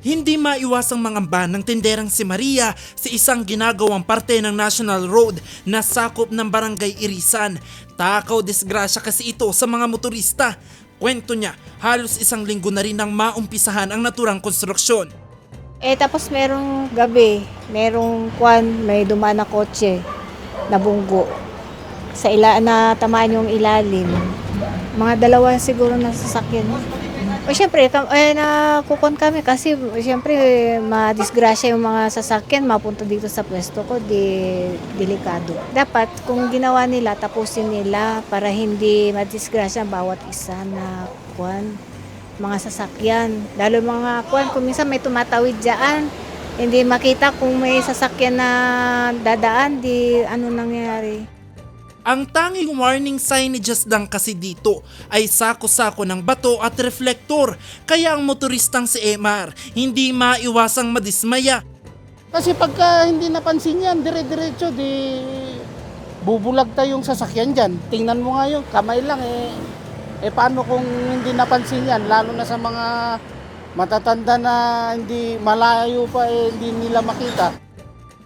Hindi maiwasang mangamba ng tinderang si Maria sa isang ginagawang parte ng National Road na sakop ng Barangay Irisan. Takaw disgrasya kasi ito sa mga motorista. Kwento niya, halos isang linggo na rin nang maumpisahan ang naturang konstruksyon. Eh tapos merong gabi, merong kwan, may dumaan na kotse na bunggo. Sa ila na tamaan yung ilalim. Mga dalawa siguro na sasakyan. O syempre, kam, eh, nakukon kami kasi syempre madisgrasya yung mga sasakyan mapunta dito sa pwesto ko, di delikado. Dapat kung ginawa nila, tapusin nila para hindi madisgrasya ang bawat isa na kwan mga sasakyan. Lalo mga kuan, kung minsan may tumatawid dyan, hindi makita kung may sasakyan na dadaan, di ano nangyari. Ang tanging warning signages lang kasi dito ay sako-sako ng bato at reflektor kaya ang motoristang si Emar hindi maiwasang madismaya Kasi pagka hindi napansin yan, dire-diretso, di bubulag tayong sasakyan dyan. Tingnan mo nga yun, kamay lang eh. Eh paano kung hindi napansin yan, lalo na sa mga matatanda na hindi malayo pa eh, hindi nila makita.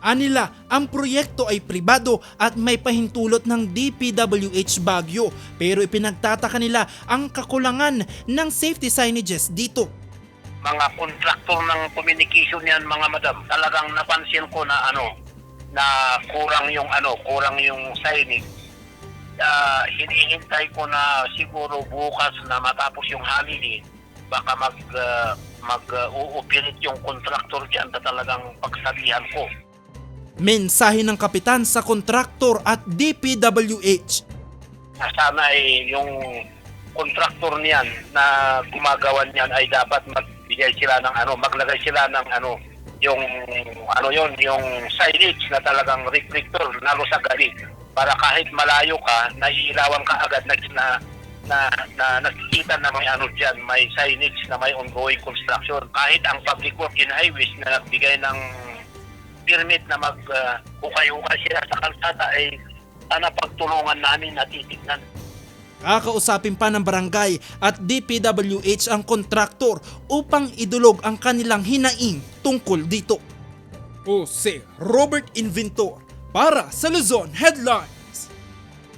Anila, ang proyekto ay pribado at may pahintulot ng DPWH Baguio. Pero ipinagtataka nila ang kakulangan ng safety signages dito. mga kontraktor ng communication yan mga madam talagang napansin ko na ano na kurang yung ano kurang yung signage. Ah, hinihintay ko na siguro bukas na matapos yung holiday baka mag uh, mag uh, uupilit yung kontraktor diyan na talagang pagsabihan ko Mensahe ng kapitan sa kontraktor at DPWH. na sana ay yung kontraktor niyan na gumagawa niyan ay dapat magbigay sila ng ano, maglagay sila ng ano, yung ano yon yung signage na talagang reflector lalo sa gabi para kahit malayo ka, naiilawan ka agad na na na, na nakikita na may ano diyan, may signage na may ongoing construction. Kahit ang Public Works and Highways na nagbigay ng permit na mag uh, sila sa kalsada ay sana pagtulungan namin na titignan. Kakausapin pa ng barangay at DPWH ang kontraktor upang idulog ang kanilang hinaing tungkol dito. O si Robert Inventor para sa Luzon Headline.